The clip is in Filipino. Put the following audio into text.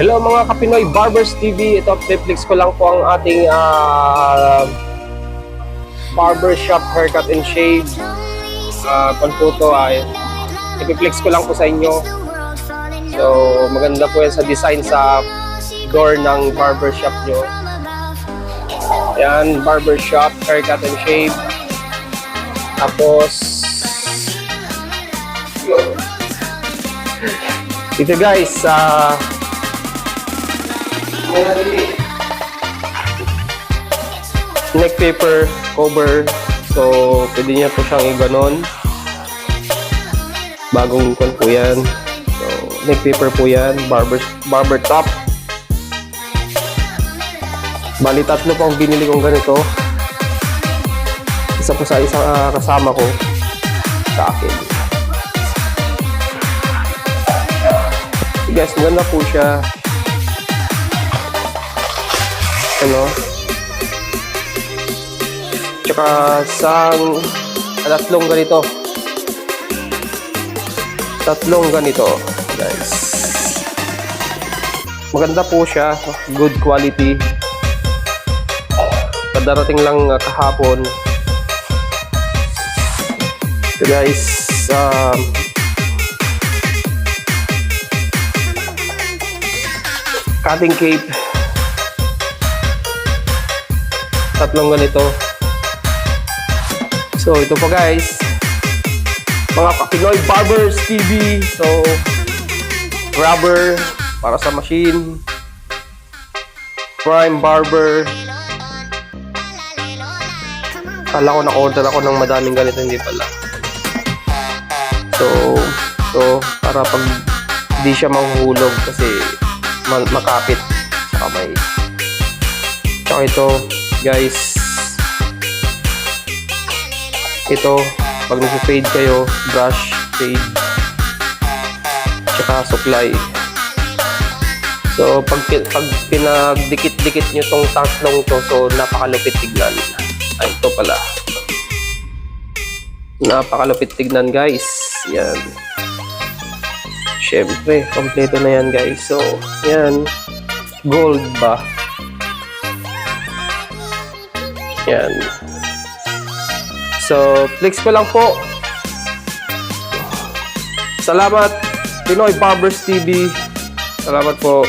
Hello mga Kapinoy Barbers TV. Ito, Netflix ko lang po ang ating ah, barbershop haircut and shave. Uh, kung po to ay ipiplex ko lang po sa inyo. So, maganda po yan sa design sa door ng barbershop nyo. Yan, barbershop, haircut and shave. Tapos, ito guys, sa neck paper cover. So, pwede niya po siyang i-ganon. Bagong kon po yan. So, neck paper po yan. Barber, barber top. Bali, tatlo po ang binili kong ganito. Isa po sa isang ah, kasama ko sa akin. Guys, maganda po siya. Ano? Tsaka sang tatlong ganito. Tatlong ganito, guys. Maganda po siya. Good quality. Kadarating lang uh, kahapon. So guys, um, cutting cape. Tatlong ganito. So, ito po guys. Mga Kapinoy Barbers TV. So, rubber para sa machine. Prime Barber. Kala ko na-order ako ng madaming ganito, hindi pala. So, so para pag di siya mahuhulog kasi ma- makapit sa kamay. Tsaka ito, guys, ito, pag nag-fade kayo, brush, fade, tsaka supply. So, pag, pag pinagdikit-dikit nyo tong tatlong to, so napakalupit tignan. Ay, ito pala. Napakalupit tignan, guys. Yan. Siyempre, kompleto na yan, guys. So, yan. Gold ba? Yan. So, flex ko lang po. Salamat, Pinoy Barbers TV. Salamat po.